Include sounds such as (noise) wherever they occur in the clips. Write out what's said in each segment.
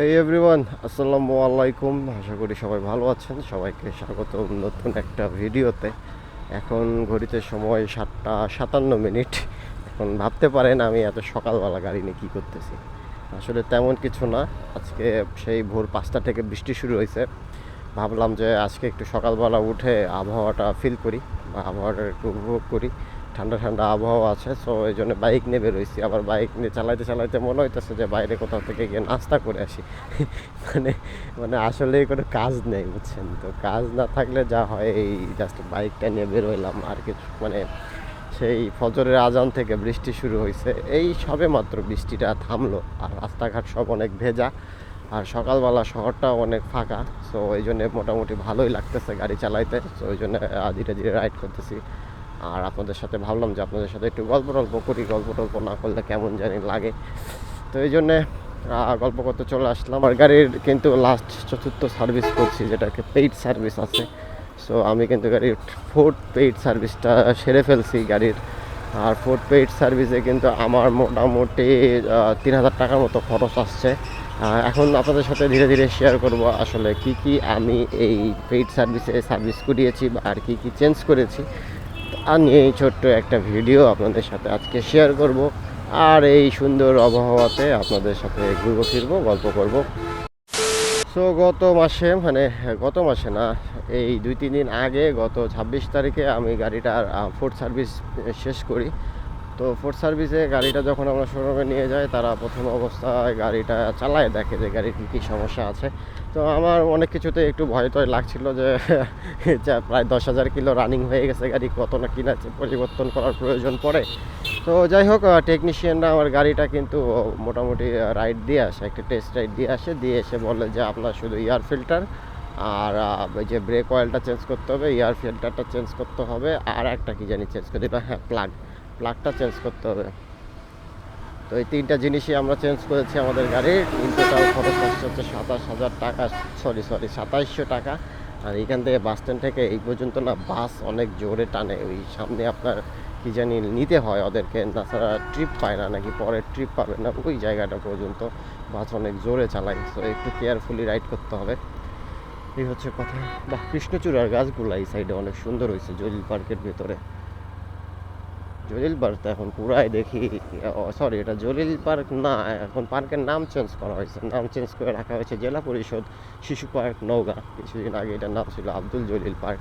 এই এভরিওয়ান আসসালামু আলাইকুম আশা করি সবাই ভালো আছেন। সবাইকে স্বাগত নতুন একটা ভিডিওতে। এখন ঘড়িতে সময় সাতটা সাতান্ন মিনিট। এখন ভাবতে পারেন আমি এত সকালবেলা গাড়ি নিয়ে কী করতেছি। আসলে তেমন কিছু না। আজকে সেই ভোর পাঁচটা থেকে বৃষ্টি শুরু হয়েছে। ভাবলাম যে আজকে একটু সকালবেলা উঠে আবহাওয়াটা ফিল করি বা আবহাওয়াটা একটু উপভোগ করি। ঠান্ডা ঠান্ডা আবহাওয়া আছে সো এই জন্য বাইক নিয়ে বেরোইছি। আবার বাইক নিয়ে চালাইতে চালাইতে মনে হইতেছে যে বাইরে কোথাও থেকে গিয়ে নাস্তা করে আসি। (laughs) মানে মানে আসলে কোনো কাজ নেই, বুঝছেন? তো কাজ না থাকলে যা হয়, এই জাস্ট বাইকটা নিয়ে বেরোইলাম আর কিছু মানে সেই ফজরের আজান থেকে বৃষ্টি শুরু হয়েছে এই সবে মাত্র বৃষ্টিটা থামলো, আর রাস্তাঘাট সব অনেক ভেজা, আর সকালবেলা শহরটা অনেক ফাঁকা সো এই জন্য মোটামুটি ভালোই লাগতেছে গাড়ি চালাইতে সো ওই জন্য ধীরে ধীরে রাইড করতেছি। আর আপনাদের সাথে ভাবলাম যে আপনাদের সাথে একটু গল্প টল্প করি, গল্প টল্প না করলে কেমন জানি লাগে। তো এই জন্যে গল্প করতে চলে আসলাম। আমার গাড়ির কিন্তু লাস্ট চতুর্থ সার্ভিস করছি, যেটাকে পেইড সার্ভিস আছে। সো আমি কিন্তু গাড়ির ফোর্থ পেইড সার্ভিসটা সেরে ফেলছি গাড়ির। আর ফোর্থ পেইড সার্ভিসে কিন্তু আমার মোটামুটি তিন হাজার টাকার মতো খরচ আসছে। এখন আপনাদের সাথে ধীরে ধীরে শেয়ার করব আসলে কি কি আমি এই পেইড সার্ভিসে সার্ভিস করিয়েছি আর কি কি চেঞ্জ করেছি। নিয়ে এই ছোট্ট একটা ভিডিও আপনাদের সাথে আজকে শেয়ার করব। আর এই সুন্দর আবহাওয়াতে আপনাদের সাথে ঘুরবো, ফিরবো, গল্প করব। সো গত মাসে মানে গত মাসে না, এই দুই, তিন দিন আগে গত ছাব্বিশ তারিখে আমি গাড়িটার ফুড সার্ভিস শেষ করি। তো ফোর্থ সার্ভিসে গাড়িটা যখন আমরা শোরুমে নিয়ে যাই, তারা প্রথম অবস্থায় গাড়িটা চালায়, দেখে যে গাড়ির কী কী সমস্যা আছে। তো আমার অনেক কিছুতে একটু ভয় টয় লাগছিল যে (laughs) প্রায় দশ হাজার কিলো রানিং হয়ে গেছে গাড়ি, কত না কিনা পরিবর্তন করার প্রয়োজন পড়ে। তো যাই হোক টেকনিশিয়ানরা আমার গাড়িটা কিন্তু মোটামুটি রাইড দিয়ে আসে, একটা টেস্ট রাইড দিয়ে আসে। দিয়ে এসে বলে যে, আপনার শুধু এয়ার ফিল্টার আর যে ব্রেক অয়েলটা চেঞ্জ করতে হবে এয়ার ফিল্টারটা চেঞ্জ করতে হবে, আর একটা কি জানি চেঞ্জ করতে হ্যাঁ প্লাগ প্লাগটা চেঞ্জ করতে হবে। তো এই তিনটা জিনিসই আমরা চেঞ্জ করেছি আমাদের গাড়ির। তাও খরচ হচ্ছে সাতাশ হাজার টাকা সরি সরি সাতাইশশো টাকা। আর এখান থেকে বাস স্ট্যান্ড থেকে এই পর্যন্ত না বাস অনেক জোরে টানে। ওই সামনে আপনার কি জানি নিতে হয় ওদেরকে। তাছাড়া ট্রিপ পায় না নাকি পরে ট্রিপ পাবে না, ওই জায়গাটা পর্যন্ত বাস অনেক জোরে চালায়। তো একটু কেয়ারফুলি রাইড করতে হবে। এই হচ্ছে কথা। বা কৃষ্ণচূড়ার গাছগুলো এই সাইডে অনেক সুন্দর হয়েছে, জলিল পার্কের ভেতরে। জলিল পার্ক তো এখন পুরাই দেখি। সরি এটা জলিল পার্ক না, এখন পার্কের নাম চেঞ্জ করা হয়েছে। নাম চেঞ্জ করে রাখা হয়েছে জেলা পরিষদ শিশু পার্ক নওগাঁ। কিছুদিন আগে এটার নাম ছিল আব্দুল জলিল পার্ক।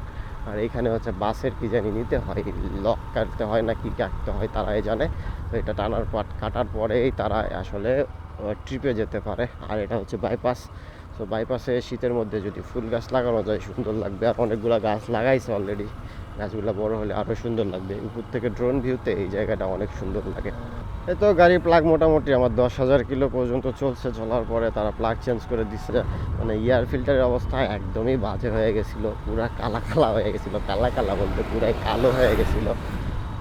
আর এখানে হচ্ছে বাসের কি জানি নিতে হয় লক কাটতে হয় না কি কাটতে হয় তারাই জানে। তো এটা টানার পাট, কাটার পরেই তারা আসলে ট্রিপে যেতে পারে। আর এটা হচ্ছে বাইপাস তো বাইপাসে শীতের মধ্যে যদি ফুল গাছ লাগানো যায়, সুন্দর লাগবে। আর অনেকগুলো গাছ লাগাইছে অলরেডি গাছগুলো বড় হলে আরও সুন্দর লাগবে। উপর থেকে ড্রোন ভিউতে এই জায়গাটা অনেক সুন্দর লাগে। এই তো গাড়ির প্লাগ মোটামুটি আমার দশ হাজার কিলো পর্যন্ত চলছে, চলার পরে তারা প্লাগ চেঞ্জ করে দিচ্ছে মানে এয়ার ফিল্টারের অবস্থা একদমই বাজে হয়ে গেছিল, পুরা কালা কালা হয়ে গেছিল, কালা কালা বলতে পুরাই কালো হয়ে গেছিল।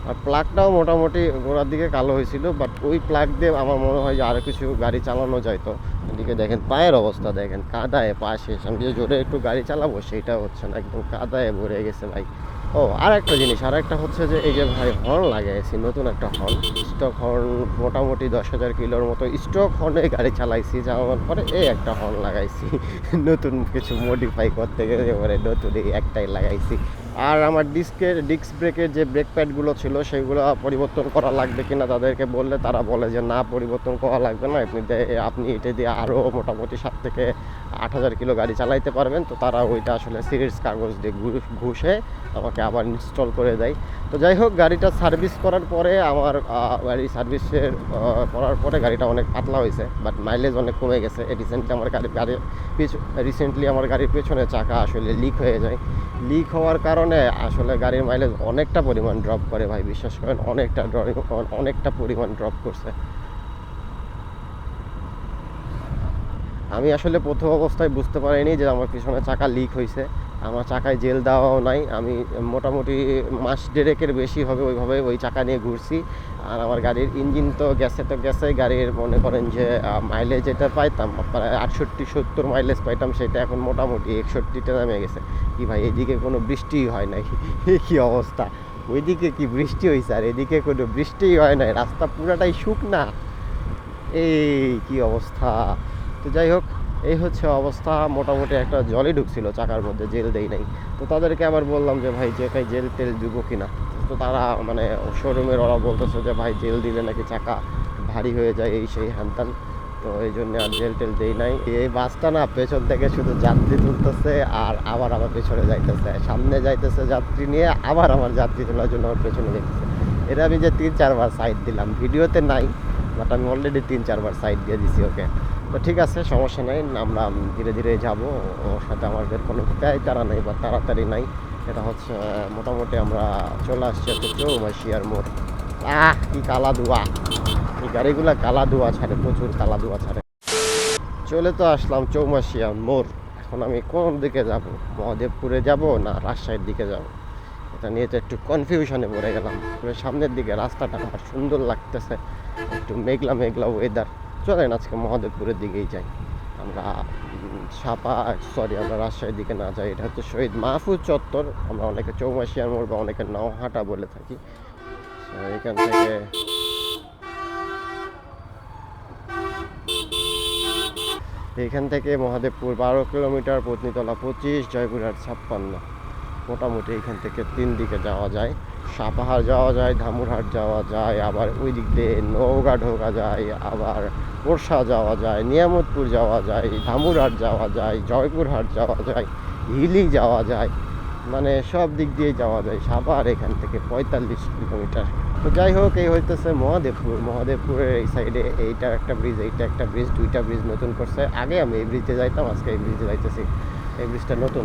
আর প্লাগটাও মোটামুটি গোড়ার দিকে কালো হয়েছিল বাট ওই প্লাগ দিয়ে আমার মনে হয় যে আরও কিছু গাড়ি চালানো যায় তো। এদিকে দেখেন পায়ের অবস্থা, দেখেন কাদায় পা শেষ। আমি জোরে একটু গাড়ি চালাবো সেইটা হচ্ছে না, একদম কাদায় ভরে গেছে ভাই। ও আর একটা জিনিস আর একটা হচ্ছে যে এই যে ভাই হর্ন লাগাইছি নতুন একটা হর্ন স্টক হর্ন মোটামুটি দশ হাজার কিলোর মতো স্টক হর্নে গাড়ি চালাইছি যাওয়ার পরে এই একটা হর্ন লাগাইছি। (laughs) নতুন কিছু মডিফাই করতে গেলে পরে নতুন এই একটাই লাগাইছি। আর আমার ডিস্কের, ডিস্ক ব্রেকের যে ব্রেক প্যাডগুলো ছিল, সেগুলো পরিবর্তন করা লাগবে কিনা তাদেরকে বললে তারা বলে যে, না, পরিবর্তন করা লাগবে না। আপনি আপনি এটা দিয়ে আরও মোটামুটি সাত থেকে আট হাজার কিলো গাড়ি চালাইতে পারবেন। তো তারা ওইটা আসলে সিরিজ কাগজ দিয়ে ঘুষে আমাকে আবার ইনস্টল করে দেয়। তো যাই হোক, গাড়িটা সার্ভিস করার পরে আমার গাড়ি সার্ভিসের করার পরে গাড়িটা অনেক পাতলা হয়েছে, বাট মাইলেজ অনেক কমে গেছে। রিসেন্টলি আমার গাড়ি গাড়ি রিসেন্টলি আমার গাড়ির পেছনে চাকা আসলে লিক হয়ে যায়। লিক হওয়ার কারণে আসলে গাড়ির মাইলেজ অনেকটা পরিমাণ ড্রপ করে ভাই, বিশ্বাস করেন, অনেকটা অনেকটা পরিমাণ ড্রপ করছে। আমি আসলে প্রথম অবস্থায় বুঝতে পারিনি যে আমার পিছনে চাকা লিক হয়েছে আমার চাকায় জেল দেওয়াও নাই। আমি মোটামুটি মাস দেড়েকের বেশি হবে ওইভাবে ওই চাকা নিয়ে ঘুরছি। আর আমার গাড়ির ইঞ্জিন তো গেছে তো গেছে। গাড়ির মনে করেন যে মাইলেজ যেটা পাইতাম, প্রায় আটষট্টি, সত্তর মাইলেজ পাইতাম, সেটা এখন মোটামুটি একষট্টিতে নামে গেছে। কি ভাই, এদিকে কোনো বৃষ্টিই হয় নাই? (laughs) কি অবস্থা? ওইদিকে কি বৃষ্টি হয়েছে আর এদিকে কোনো বৃষ্টিই হয় নাই। রাস্তা পুরাটাই শুকনা। এই কি অবস্থা? তো যাই হোক এই হচ্ছে অবস্থা। মোটামুটি একটা জলই ঢুকছিল চাকার মধ্যে, জেল দেই নাই। তো তাদেরকে আবার বললাম যে, ভাই, যে কাই জেল টেল দিব কিনা? তো তারা মানে শোরুমের ওরা বলতেছে যে, ভাই, জেল দিলে নাকি চাকা ভারী হয়ে যায় এই সেই হ্যান তো এই জন্য আর জেল টেল দেই নাই। এই বাসটা না পেছন থেকে শুধু যাত্রী তুলতেছে আর আবার আমার পেছনে যাইতেছে। সামনে যাইতেছে যাত্রী নিয়ে আবার আমার যাত্রী তোলার জন্য আমার পেছনে যাইতেছে। এটা আমি যে তিন চারবার সাইড দিলাম। ভিডিওতে নাই বাট আমি অলরেডি তিন চারবার সাইড দিয়ে দিছি ওকে তো ঠিক আছে, সমস্যা নাই, আমরা ধীরে ধীরে যাব। ওর সাথে আমাদের কোনো প্রায় তারা নেই বা তাড়াতাড়ি নাই। এটা হচ্ছে মোটামুটি আমরা চলে আসছি হচ্ছে চৌমাসিয়ার মোড়। আহ, কি কালা ধোয়া এই গাড়িগুলা কালা ধোয়া ছাড়ে, প্রচুর কালা ধোয়া ছাড়ে। চলে তো আসলাম চৌমাসিয়া মোড়। এখন আমি কোন দিকে যাব? মহাদেবপুরে যাব না রাজশাহীর দিকে যাব? এটা নিয়ে তো একটু কনফিউশনে পড়ে গেলাম। সামনের দিকে রাস্তাটা আমার সুন্দর লাগতেছে। একটু মেঘলা মেঘলা ওয়েদার চলেন আজকে মহাদেবপুরের দিকেই যাই। আমরা সাপা সরি আমরা রাজশাহীর দিকে না যাই, এটা হচ্ছে শহীদ মাহফুজ চত্বর। আমরা অনেকে চৌমাসিয়ার মোড় বা অনেকে নওহাটা বলে থাকি। এখান থেকে এখান থেকে মহাদেবপুর বারো কিলোমিটার, পত্নীতলা পঁচিশ, জয়পুরহাট ছাপ্পান্ন। মোটামুটি এখান থেকে তিন দিকে যাওয়া যায়। সাপাহার যাওয়া যায়, ধামুরহাট যাওয়া যায়, আবার ওই দিক দিয়ে নৌকা ঢোকা যায়, আবার পোরশা যাওয়া যায়, নিয়ামতপুর যাওয়া যায়, ধামুরহাট যাওয়া যায়, জয়পুরহাট যাওয়া যায়, হিলি যাওয়া যায় মানে সব দিক দিয়ে যাওয়া যায়। সাপাহার এখান থেকে পঁয়তাল্লিশ কিলোমিটার। তো যাই হোক, এই হইতেছে মহাদেবপুর। মহাদেবপুরের এই সাইডে এইটা একটা ব্রিজ এইটা একটা ব্রিজ দুইটা ব্রিজ নতুন করছে। আগে আমি এই ব্রিজে যাইতাম, আজকে এই ব্রিজে যাইতেছি। এই ব্রিজটা নতুন।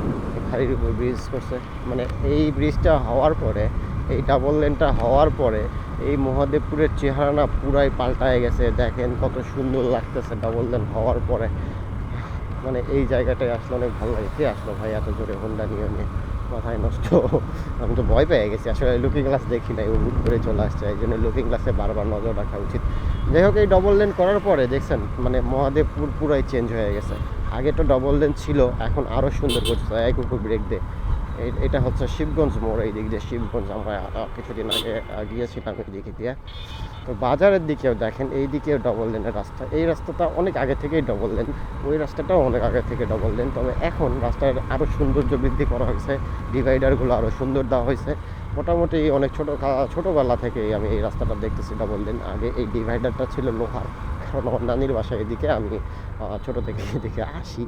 খালির উপর ব্রিজ করছে। মানে এই ব্রিজটা হওয়ার পরে এই ডাবল লেনটা হওয়ার পরে এই মহাদেবপুরের চেহারা না পুরাই পাল্টায় গেছে। দেখেন কত সুন্দর লাগতেছে ডাবল লেন হওয়ার পরে। মানে এই জায়গাটায় আসলে অনেক ভালো লাগে। কে আসলো ভাই এত জোরে হোন্ডা নিয়ে? নিয়ে মাথায় নষ্ট। আমি তো ভয় পেয়ে গেছি। আসলে লুকিং গ্লাস দেখি নাই। ও হুট করে চলে আসছে। এই জন্য লুকিং গ্লাসে বারবার নজর রাখা উচিত। যাই হোক, এই ডবল লেন করার পরে দেখছেন মানে মহাদেবপুর পুরাই চেঞ্জ হয়ে গেছে। আগে তো ডবল লেন ছিল, এখন আরও সুন্দর করছে। এক উপর ব্রেক এই- এটা হচ্ছে শিবগঞ্জ মোড়, এই দিক দিয়ে শিবগঞ্জ। আমরা কিছুদিন আগে গিয়েছিলাম এই দিকে দিয়ে। তো বাজারের দিকেও দেখেন, এই দিকেও ডবল লেনের রাস্তা। এই রাস্তাটা অনেক আগে থেকেই ডবল লেন ওই রাস্তাটাও অনেক আগে থেকে ডবল লেন তবে এখন রাস্তার আরও সৌন্দর্য বৃদ্ধি করা হয়েছে ডিভাইডারগুলো আরও সুন্দর দেওয়া হয়েছে। মোটামুটি অনেক ছোটো ছোটোবেলা থেকেই আমি এই রাস্তাটা দেখতেছি ডবল লেন আগে এই ডিভাইডারটা ছিল লোহার, কারণ আমার নানির বাসায় এদিকে আমি ছোটো থেকে এদিকে আসি।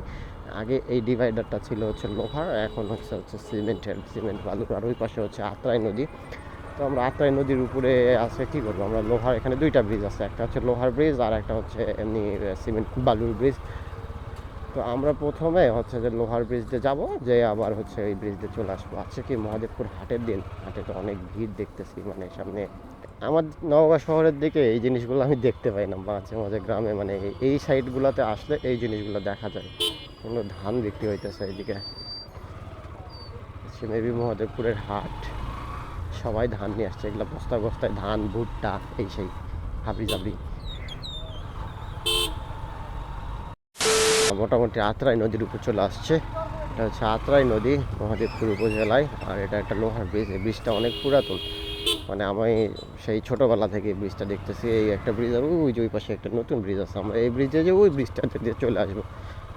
আগে এই ডিভাইডারটা ছিল হচ্ছে লোহার, এখন হচ্ছে হচ্ছে সিমেন্টের, সিমেন্ট বালুর, আর ওই পাশে হচ্ছে আত্রাই নদী। তো আমরা আত্রাই নদীর উপরে আছে, কী করব? আমরা লোহার, এখানে দুইটা ব্রিজ আছে, একটা হচ্ছে লোহার ব্রিজ আর একটা হচ্ছে এমনি সিমেন্ট বালুর ব্রিজ তো আমরা প্রথমে হচ্ছে যে লোহার ব্রিজ দিয়ে যাব যে আবার হচ্ছে এই ব্রিজ দিয়ে চলে আসব। আজকে কি মহাদেবপুর হাটের দিন? হাটে তো অনেক ভিড় দেখতেছি মানে সামনে আমার নওগাঁ শহরের দিকে এই জিনিসগুলো আমি দেখতে পাই না, মাঝে মাঝে গ্রামে মানে এই- এই সাইডগুলোতে আসলে এই জিনিসগুলো দেখা যায়। কোনো ধান বিক্রি হইতেছে এইদিকে মেবি মহাদেবপুরের হাট। সবাই ধান নিয়ে আসছে, এগুলো বস্তা বস্তায় ধান, ভুট্টা, এই সেই হাবি জাবি মোটামুটি আত্রাই নদীর উপর চলে আসছে। এটা হচ্ছে আত্রাই নদী, মহাদেবপুর উপজেলায়। আর এটা একটা লোহার ব্রিজ, এই ব্রিজটা অনেক পুরাতন। মানে আমি সেই ছোটোবেলা থেকে ব্রিজটা দেখতেছি, এই একটা ব্রিজ আর ওই যে ওই পাশে একটা নতুন ব্রিজ আছে। আমরা এই ব্রিজে যে ওই ব্রিজটাতে দিয়ে চলে আসব।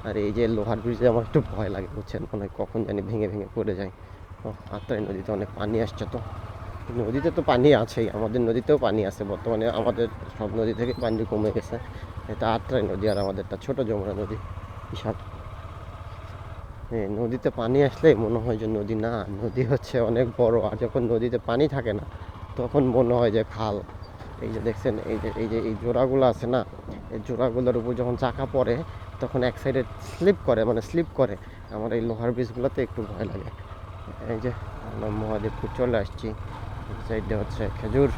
আর এই যে লোহার ব্রিজে আমার একটু ভয় লাগে, বুঝছেন? মানে কখন জানি ভেঙে ভেঙে পড়ে যায়। ও আত্রাই নদীতে অনেক পানি আসছে তো। নদীতে তো পানি আছেই, আমাদের নদীতেও পানি আছে। বর্তমানে আমাদের সব নদী থেকে পানি কমে গেছে। এটা আত্রাই নদী আর আমাদের আমাদেরটা ছোট যমুনা নদী, বিশাল। নদীতে পানি আসলে মনে হয় যে নদী না, নদী হচ্ছে অনেক বড়। আর যখন নদীতে পানি থাকে না, তখন মনে হয় যে খাল। এই যে দেখছেন, এই যে এই যে, এই জোড়াগুলো আছে না, এই জোড়াগুলোর উপর যখন চাকা পড়ে তখন এক সাইডে স্লিপ করে মানে স্লিপ করে। আমার এই লোহার ব্রিজগুলোতে একটু ভয় লাগে। এই যে, আমরা মহাদেবপুর চলে আসছি। এই সাইডে হচ্ছে খেজুর,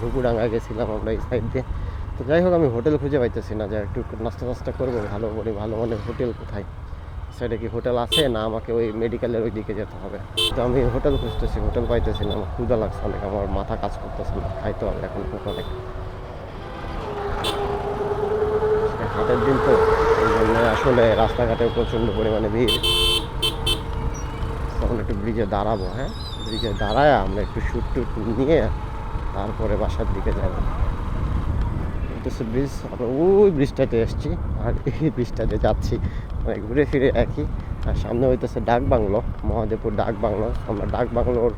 ঘুঘুডাঙ্গা গেছিলাম আমরা এই সাইড দিয়ে। তো যাই হোক, আমি হোটেল খুঁজে পাইতেছি না। যে একটু নাস্তা টাস্তা করব, ভালো করে, ভালো মানের হোটেল কোথায়? সাইডে কি হোটেল আছে না আমাকে ওই মেডিকেলের ওই দিকে যেতে হবে? তো আমি হোটেল খুঁজতেছি হোটেল পাইতেছি না। আমার ক্ষুদা লাগছে অনেক, আমার মাথা কাজ করতেছে না। খাইতে হবে এখন অনেক। হাটের দিন তো আসলে রাস্তাঘাটে প্রচণ্ড পরিমাণে ভিড়। তখন একটু ব্রিজে দাঁড়াবো হ্যাঁ? ব্রিজে দাঁড়ায় আমরা একটু শ্যুট টুট নিয়ে তারপরে বাসার দিকে যাব। ব্রিজ আমরা ওই ব্রিজটাতে এসেছি, আর এই ব্রিজটাতে যাচ্ছি। মানে ঘুরে ফিরে একই। আর সামনে হইতেছে ডাক বাংলো, মহাদেবপুর ডাক বাংলো। আমরা ডাক বাংলোর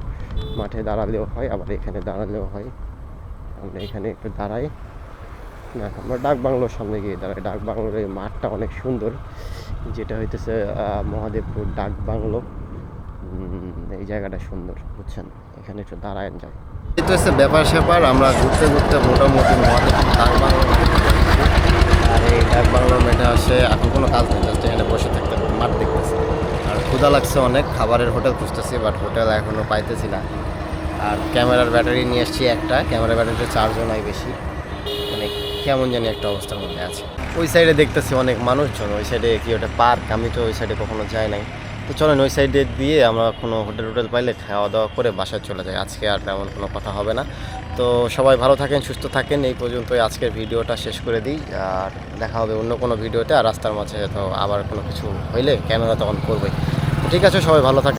মাঠে দাঁড়ালেও হয়, আবার এখানে দাঁড়ালেও হয়। আমরা এখানে একটু দাঁড়াই। না আমরা ডাক বাংলোর সামনে গিয়ে দাঁড়াই ডাক বাংলোর এই মাঠটা অনেক সুন্দর, যেটা হইতেছে মহাদেবপুর ডাক বাংলো। এই জায়গাটা সুন্দর, বুঝছেন? এখানে একটু দাঁড়ায় যাই এটা হচ্ছে ব্যাপার স্যাপার, আমরা ঘুরতে ঘুরতে মোটামুটি মহাদেবপুর ডাক বাংলো আর এই ডাক বাংলোর মেয়েটা আসে, এখন কোনো কাজ নেই, জাস্ট এখানে বসে থাকতে মাঠ দেখতেছি। আর ক্ষুদা লাগছে অনেক, খাবারের হোটেল খুঁজতেছি, বাট হোটেল এখনও পাইতেছি না। আর ক্যামেরার ব্যাটারি নিয়ে এসেছি একটা ক্যামেরার ব্যাটারিতে চার্জও নাই বেশি। কেমন জানি একটা অবস্থার মধ্যে আছে। ওই সাইডে দেখতেছি অনেক মানুষজন, ওই সাইডে কি ওটা পার্ক আমি তো ওই সাইডে কখনো যাই নাই। তো চলেন ওই সাইডে দিয়ে আমরা কোনো হোটেল টোটেল পাইলে খাওয়া দাওয়া করে বাসায় চলে যাই। আজকে আর তেমন কোনো কথা হবে না। তো সবাই ভালো থাকেন, সুস্থ থাকেন। এই পর্যন্তই আজকের ভিডিওটা শেষ করে দিই। আর দেখা হবে অন্য কোনো ভিডিওতে। আর রাস্তার মাঝে তো আবার কোনো কিছু হইলে ক্যামেরা তখন করবে। ঠিক আছে, সবাই ভালো থাকেন